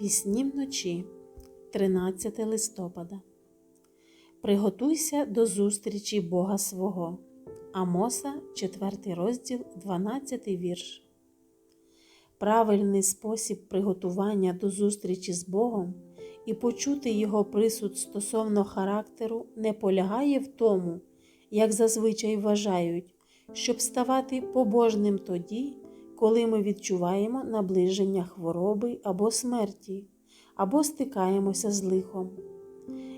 Пісні вночі, 13 листопада. Приготуйся до зустрічі Бога свого. Амоса, 4 розділ, 12 вірш. Правильний спосіб приготування до зустрічі з Богом і почути Його присуд стосовно характеру не полягає в тому, як зазвичай вважають, щоб ставати побожним тоді, коли ми відчуваємо наближення хвороби або смерті, або стикаємося з лихом.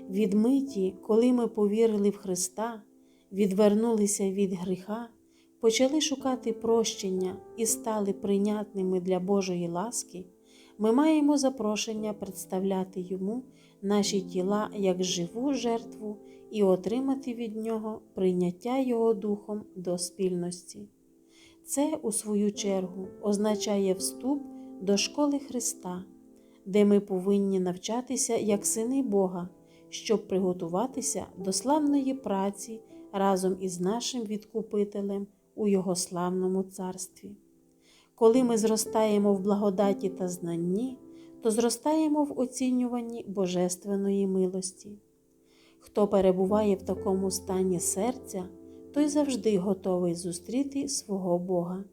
Відмиті, коли ми повірили в Христа, відвернулися від гріха, почали шукати прощення і стали прийнятними для Божої ласки, ми маємо запрошення представляти Йому наші тіла як живу жертву і отримати від Нього прийняття Його Духом до спільності. Це, у свою чергу, означає вступ до школи Христа, де ми повинні навчатися як сини Бога, щоб приготуватися до славної праці разом із нашим Відкупителем у Його славному царстві. Коли ми зростаємо в благодаті та знанні, то зростаємо в оцінюванні Божественної милості. Хто перебуває в такому стані серця, той завжди готовий зустріти свого Бога.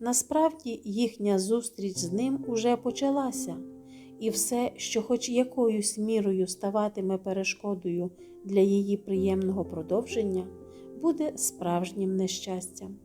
Насправді, їхня зустріч з ним уже почалася, і все, що хоч якоюсь мірою ставатиме перешкодою для її приємного продовження, буде справжнім нещастям.